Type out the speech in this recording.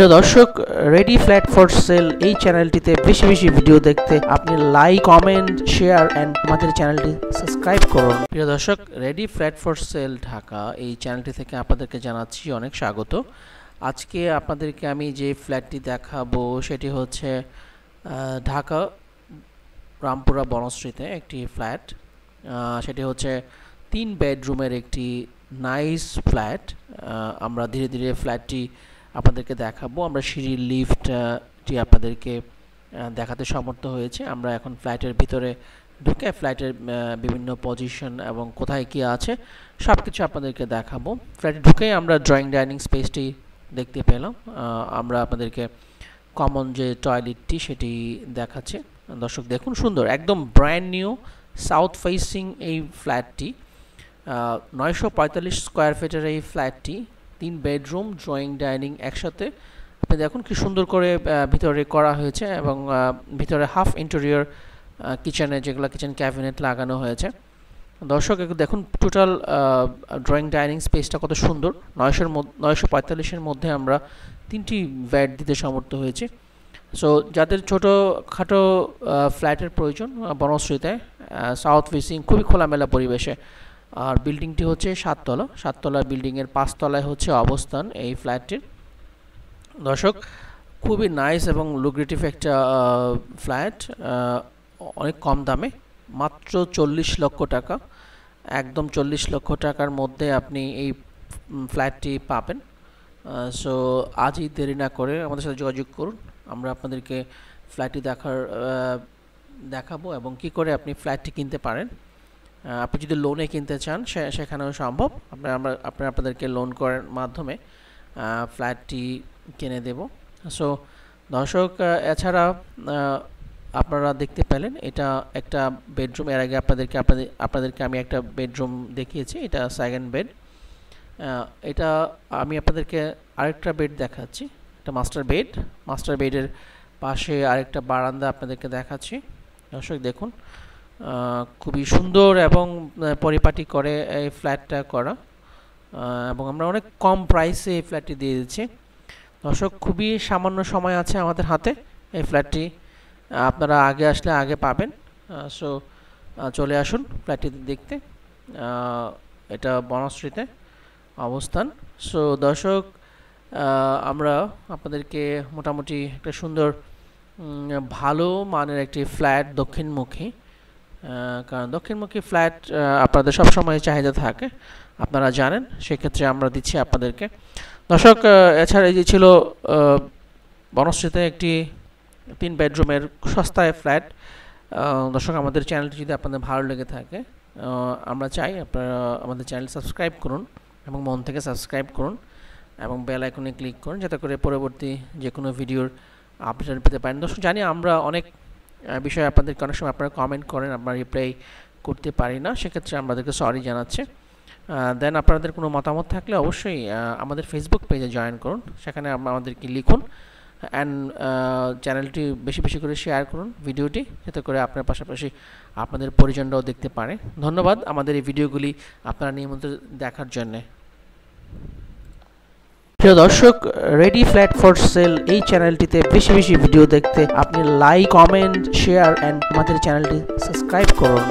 প্রিয় দর্শক ready flat for sell এই চ্যানেলটিতে বেশি বেশি ভিডিও দেখতে আপনি লাইক কমেন্ট শেয়ার অ্যান্ড আমাদের চ্যানেলটি সাবস্ক্রাইব করুন। প্রিয় দর্শক ready flat for sale Dhaka এই চ্যানেলটি থেকে আপনাদেরকে জানাচ্ছি অনেক স্বাগত। আজকে আপনাদেরকে আমি যে ফ্ল্যাটটি দেখাবো সেটি হচ্ছে ঢাকা রামপুরা বনশ্রীতে একটি ফ্ল্যাট সেটি হচ্ছে তিন বেডরুমের একটি নাইস ফ্ল্যাট আমরা ধীরে ধীরে ফ্ল্যাটটি আপনাদেরকে দেখাবো। আমরা সিঁড়ির লিফটটি আপনাদেরকে দেখাতে সমর্থ হয়েছে। আমরা এখন ফ্ল্যাটের ভিতরে ঢুকে ফ্ল্যাটের আহ, বিভিন্ন পজিশন এবং কোথায় কি আছে সব কিছু আপনাদেরকে দেখাবো। ফ্ল্যাটে ঢুকেই আমরা ড্রয়িং ডাইনিং স্পেসটি দেখতে পেলাম। আমরা আপনাদেরকে কমন যে টয়লেটটি সেটি দেখাচ্ছে। দর্শক দেখুন সুন্দর একদম ব্র্যান্ড নিউ সাউথ ফেসিং এই ফ্ল্যাটটি নয়শো পঁয়তাল্লিশ স্কোয়ার ফিটের এই ফ্ল্যাটটি তিন বেডরুম, ড্রয়িং, ডাইনিং একসাথে। আপনি দেখুন কি সুন্দর করে ভিতরে করা হয়েছে এবং ভিতরে হাফ ইন্টেরিয়র কিচেনে যেগুলো কিচেন ক্যাবিনেট লাগানো হয়েছে। দর্শক দেখুন টোটাল ড্রয়িং, ডাইনিং স্পেসটা কত সুন্দর। নয়শোর নয়শো পঁয়তাল্লিশের মধ্যে আমরা তিনটি বেড দিতে সমর্থ হয়েছি। সো যাদের ছোটো খাটো ফ্ল্যাটের প্রয়োজন বনশ্রীতে সাউথ ফেসিং খুবই খোলামেলা পরিবেশে আর বিল্ডিংটি হচ্ছে সাততলা। সাততলা বিল্ডিংয়ের পাঁচতলায় হচ্ছে অবস্থান এই ফ্ল্যাটটির দর্শক, খুবই নাইস এবং লুক্রেটিভ একটা ফ্ল্যাট অনেক কম দামে। মাত্র চল্লিশ লক্ষ টাকা। একদম চল্লিশ লক্ষ টাকার মধ্যে আপনি এই ফ্ল্যাটটি পাবেন। সো আজই দেরি না করে আমাদের সাথে যোগাযোগ করুন। আমরা আপনাদেরকে ফ্ল্যাটটি দেখার দেখাবো এবং কি করে আপনি ফ্ল্যাটটি কিনতে পারেন। আপনি যদি লোনে কিনতে চান সেখানেও সম্ভব। আমরা আমরা আপনি আপনাদেরকে লোন করার মাধ্যমে ফ্ল্যাটটি কিনে দেব। সো দর্শক এছাড়া আপনারা দেখতে পেলেন, এটা একটা বেডরুম এর আগে আপনাদেরকে আপনাদের আপনাদেরকে আমি একটা বেডরুম দেখিয়েছি, এটা সেকেন্ড বেড এটা আমি আপনাদেরকে আরেকটা বেড দেখাচ্ছি এটা মাস্টার বেড মাস্টার বেডের পাশে আরেকটা বারান্দা আপনাদেরকে দেখাচ্ছি। দর্শক, দেখুন খুবই সুন্দর এবং পরিপাটি করে এই ফ্ল্যাটটা করা। এবং আমরা অনেক কম প্রাইসে এই ফ্ল্যাটটি দিয়ে দিচ্ছি। দর্শক, খুবই সামান্য সময় আছে আমাদের হাতে এই ফ্ল্যাটটি। আপনারা আগে আসলে আগে পাবেন। সো চলে আসুন ফ্ল্যাটটি দেখতে। এটা বনশ্রীতে অবস্থান। সো দর্শক আমরা আপনাদেরকে মোটামুটি একটা সুন্দর ভালো মানের একটি ফ্ল্যাট দক্ষিণমুখী কারণ দক্ষিণমুখী ফ্ল্যাট আপনাদের সবসময় চাহিদা থাকে, আপনারা জানেন, সেক্ষেত্রে আমরা দিচ্ছি আপনাদেরকে। দর্শক এছাড়া এই যে ছিল বনশ্রীতে একটি তিন বেডরুমের সস্তায় ফ্ল্যাট দর্শক, আমাদের চ্যানেলটি যদি আপনাদের ভালো লেগে থাকে আমরা চাই আপনারা আমাদের চ্যানেল সাবস্ক্রাইব করুন এবং মন থেকে সাবস্ক্রাইব করুন এবং বেল আইকনে ক্লিক করুন, যাতে করে পরবর্তী যে কোনো ভিডিওর আপডেট পেতে পারেন। দর্শক, জানি আমরা অনেক বিষয়ে আপনাদেরকে অনেক সময় আপনারা কমেন্ট করেন, আমরা রিপ্লাই করতে পারি না, সেক্ষেত্রে আমাদেরকে সরি জানাচ্ছে। দেন আপনাদের কোনো মতামত থাকলে অবশ্যই আমাদের ফেসবুক পেজে জয়েন করুন, সেখানে আম- আমাদেরকে লিখুন অ্যান্ড চ্যানেলটি বেশি বেশি করে শেয়ার করুন ভিডিওটি যাতে করে আপনার পাশাপাশি আপনাদের পরিজনরাও দেখতে পারে। ধন্যবাদ আমাদের এই ভিডিওগুলি আপনারা নিয়মিত দেখার জন্যে। প্রিয় দর্শক রেডি ফ্ল্যাট ফর সেল এই চ্যানেলটিতে বেশি বেশি ভিডিও দেখতে আপনি লাইক কমেন্ট শেয়ার অ্যান্ড আমাদের চ্যানেলটি সাবস্ক্রাইব করুন।